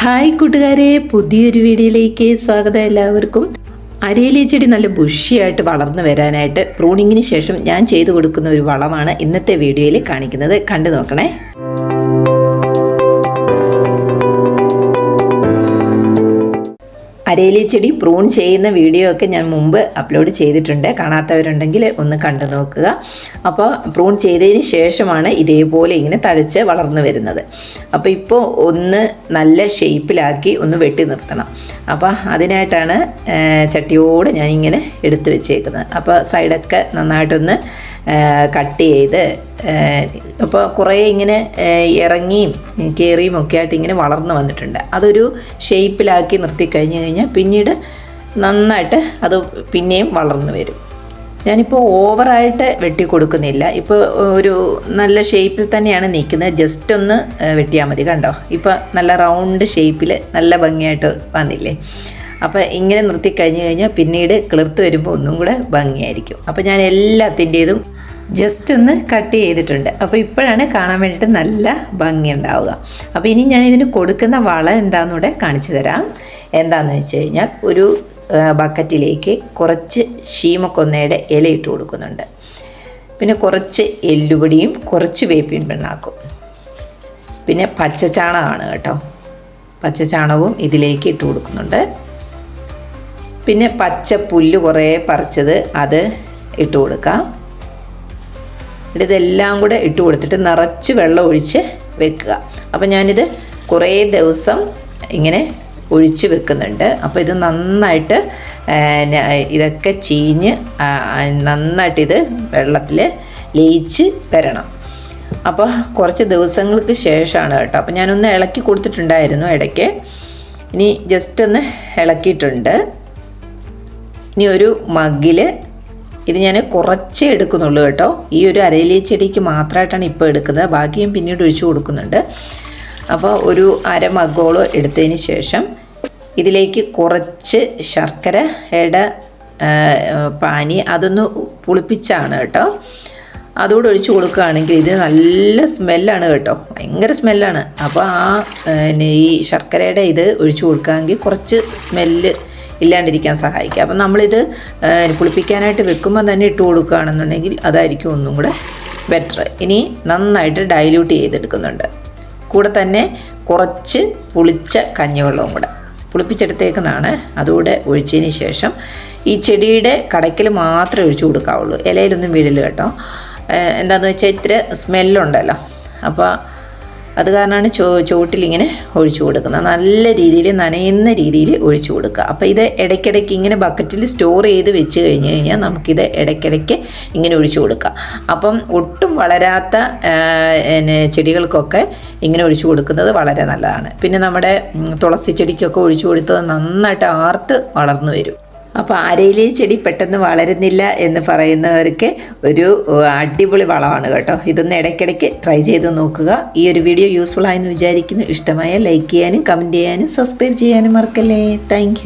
Hi കൂട്ടുകാരെ പുതിയൊരു വീഡിയോയിലേക്ക് സ്വാഗതം എല്ലാവർക്കും. അരയിലെ ചെടി നല്ല ബുഷിയായിട്ട് വളർന്നു വരാനായിട്ട് പ്രൂണിങ്ങിന് ശേഷം ഞാൻ ചെയ്തു കൊടുക്കുന്ന ഒരു വളമാണ് ഇന്നത്തെ വീഡിയോയിൽ കാണിക്കുന്നത്. കണ്ടു നോക്കണേ. അരയിലെ ചെടി പ്രൂൺ ചെയ്യുന്ന വീഡിയോ ഒക്കെ ഞാൻ മുമ്പ് അപ്ലോഡ് ചെയ്തിട്ടുണ്ട്. കാണാത്തവരുണ്ടെങ്കിൽ ഒന്ന് കണ്ടു നോക്കുക. അപ്പോൾ പ്രൂൺ ചെയ്തതിന് ശേഷമാണ് ഇതേപോലെ ഇങ്ങനെ തഴച്ച് വളർന്നു വരുന്നത്. അപ്പോൾ ഇപ്പോൾ ഒന്ന് നല്ല ഷേപ്പിലാക്കി ഒന്ന് വെട്ടി നിർത്തണം. അപ്പോൾ അതിനായിട്ടാണ് ചട്ടിയോടെ ഞാനിങ്ങനെ എടുത്തു വെച്ചേക്കുന്നത്. അപ്പോൾ സൈഡൊക്കെ നന്നായിട്ടൊന്ന് കട്ട് ചെയ്ത് അപ്പോൾ കുറേ ഇങ്ങനെ ഇറങ്ങിയും കയറിയും ഒക്കെ ആയിട്ട് ഇങ്ങനെ വളർന്നു വന്നിട്ടുണ്ട്. അതൊരു ഷേപ്പിലാക്കി നിർത്തി കഴിഞ്ഞ് കഴിഞ്ഞാൽ പിന്നീട് നന്നായിട്ട് അത് പിന്നെയും വളർന്നു വരും. ഞാനിപ്പോൾ ഓവറായിട്ട് വെട്ടി കൊടുക്കുന്നില്ല. ഇപ്പോൾ ഒരു നല്ല ഷേപ്പിൽ തന്നെയാണ് നിൽക്കുന്നത്. ജസ്റ്റ് ഒന്ന് വെട്ടിയാൽ മതി കണ്ടോ? ഇപ്പോൾ നല്ല റൗണ്ട് ഷേപ്പിൽ നല്ല ഭംഗിയായിട്ട് വന്നില്ലേ? അപ്പോൾ ഇങ്ങനെ നിർത്തി കഴിഞ്ഞ് കഴിഞ്ഞാൽ പിന്നീട് കിളിർത്ത് വരുമ്പോൾ ഒന്നും കൂടെ ഭംഗിയായിരിക്കും. അപ്പോൾ ഞാൻ എല്ലാത്തിന്റേതും ജസ്റ്റ് ഒന്ന് കട്ട് ചെയ്തിട്ടുണ്ട്. അപ്പോൾ ഇപ്പോഴാണ് കാണാൻ വേണ്ടിയിട്ട് നല്ല ഭംഗി ഉണ്ടാവുക അപ്പോൾ ഇനി ഞാൻ ഇതിന് കൊടുക്കുന്ന വളം എന്താണെന്നൂടെ കാണിച്ചു തരാം. എന്താണെന്ന് വെച്ച് കഴിഞ്ഞാൽ ഒരു ബക്കറ്റിലേക്ക് കുറച്ച് ശീമക്കൊന്നയുടെ ഇല ഇട്ട് കൊടുക്കുന്നുണ്ട്. പിന്നെ കുറച്ച് എല്ലുപൊടിയും കുറച്ച് വേപ്പിൻ പിണ്ണാക്കും. പിന്നെ പച്ചച്ചാണകമാണ് കേട്ടോ. പച്ചച്ചാണകവും ഇതിലേക്ക് ഇട്ട് കൊടുക്കുന്നുണ്ട്. പിന്നെ പച്ച പുല്ല് കുറേ പറിച്ചത് അത് ഇട്ട് കൊടുക്കാം. ഇതെല്ലാം കൂടെ ഇട്ട് കൊടുത്തിട്ട് നിറച്ച് വെള്ളം ഒഴിച്ച് വെക്കുക. അപ്പോൾ ഞാനിത് കുറേ ദിവസം ഇങ്ങനെ ഒഴിച്ച് വെക്കുന്നുണ്ട്. അപ്പോൾ ഇത് നന്നായിട്ട് ഇതൊക്കെ ചീഞ്ഞ് നന്നായിട്ട് ഇത് വെള്ളത്തിൽ ലയിച്ച് വരണം. അപ്പോൾ കുറച്ച് ദിവസങ്ങൾക്ക് ശേഷമാണ് കേട്ടോ. അപ്പോൾ ഞാനൊന്ന് ഇളക്കി കൊടുത്തിട്ടുണ്ടായിരുന്നു ഇടയ്ക്ക്. ഇനി ജസ്റ്റ് ഒന്ന് ഇളക്കിയിട്ടുണ്ട്. ഇനി ഒരു മഗ്ഗിൽ ഇത് ഞാൻ കുറച്ചേ എടുക്കുന്നുള്ളൂ കേട്ടോ. ഈ ഒരു അരയിലി ചെടിക്ക് മാത്രമായിട്ടാണ് ഇപ്പോൾ എടുക്കുന്നത് ബാക്കിയും പിന്നീട് ഒഴിച്ചു കൊടുക്കുന്നുണ്ട്. അപ്പോൾ ഒരു അര മഗ്ഗോളം എടുത്തതിന് ശേഷം ഇതിലേക്ക് കുറച്ച് ശർക്കര ശർക്കരയുടെ പാനി അതൊന്ന് പുളിപ്പിച്ചാണ് കേട്ടോ. അതുകൂടെ ഒഴിച്ചു കൊടുക്കുകയാണെങ്കിൽ ഇത് നല്ല സ്മെല്ലാണ് കേട്ടോ. ഭയങ്കര സ്മെല്ലാണ്. അപ്പോൾ ആ ഈ ശർക്കരയുടെ ഇത് ഒഴിച്ചു കൊടുക്കുകയാണെങ്കിൽ കുറച്ച് സ്മെല്ല് ഇല്ലാണ്ടിരിക്കാൻ സഹായിക്കുക അപ്പം നമ്മളിത് പുളിപ്പിക്കാനായിട്ട് വെക്കുമ്പോൾ തന്നെ ഇട്ട് കൊടുക്കുകയാണെന്നുണ്ടെങ്കിൽ അതായിരിക്കും ഒന്നും കൂടെ ബെറ്റർ ഇനി നന്നായിട്ട് ഡൈല്യൂട്ട് ചെയ്തെടുക്കുന്നുണ്ട്. കൂടെ തന്നെ കുറച്ച് പുളിച്ച കഞ്ഞിവെള്ളവും കൂടെ പുളിപ്പിച്ചെടുത്തേക്കുന്നതാണ്. അതുകൂടെ ഒഴിച്ചതിന് ശേഷം ഈ ചെടിയുടെ കടയ്ക്കൽ മാത്രമേ ഒഴിച്ചു കൊടുക്കാവുള്ളൂ. ഇലയിലൊന്നും വീഴില്ല കേട്ടോ. എന്താണെന്ന് വെച്ചാൽ ഇത്തിരി സ്മെല്ലുണ്ടല്ലോ അപ്പോൾ അത് കാരണമാണ് ചോ ചുവട്ടിലിങ്ങനെ ഒഴിച്ചു കൊടുക്കുന്നത്. നല്ല രീതിയിൽ നനയുന്ന രീതിയിൽ ഒഴിച്ചു കൊടുക്കുക. അപ്പോൾ ഇത് ഇടയ്ക്കിടയ്ക്ക് ഇങ്ങനെ ബക്കറ്റിൽ സ്റ്റോർ ചെയ്ത് വെച്ച് കഴിഞ്ഞ് കഴിഞ്ഞാൽ നമുക്കിത് ഇടയ്ക്കിടയ്ക്ക് ഇങ്ങനെ ഒഴിച്ചു കൊടുക്കാം. അപ്പം ഒട്ടും വളരാത്ത ചെടികൾക്കൊക്കെ ഇങ്ങനെ ഒഴിച്ചു കൊടുക്കുന്നത് വളരെ നല്ലതാണ്. പിന്നെ നമ്മുടെ തുളസി ചെടിക്കൊക്കെ ഒഴിച്ചു കൊടുത്തത് നന്നായിട്ട് ആർത്ത് വളർന്നു വരും. അപ്പോൾ അരയിലെ ചെടി പെട്ടെന്ന് വളരുന്നില്ല എന്ന് പറയുന്നവർക്ക് ഒരു അടിപൊളി വളമാണ് കേട്ടോ. ഇതൊന്ന് ഇടയ്ക്കിടയ്ക്ക് ട്രൈ ചെയ്ത് നോക്കുക. ഈ ഒരു വീഡിയോ യൂസ്ഫുൾ ആയെന്ന് വിചാരിക്കുന്നു. ഇഷ്ടമായ ലൈക്ക് ചെയ്യാനും കമന്റ് ചെയ്യാനും സബ്സ്ക്രൈബ് ചെയ്യാനും മറക്കല്ലേ. താങ്ക്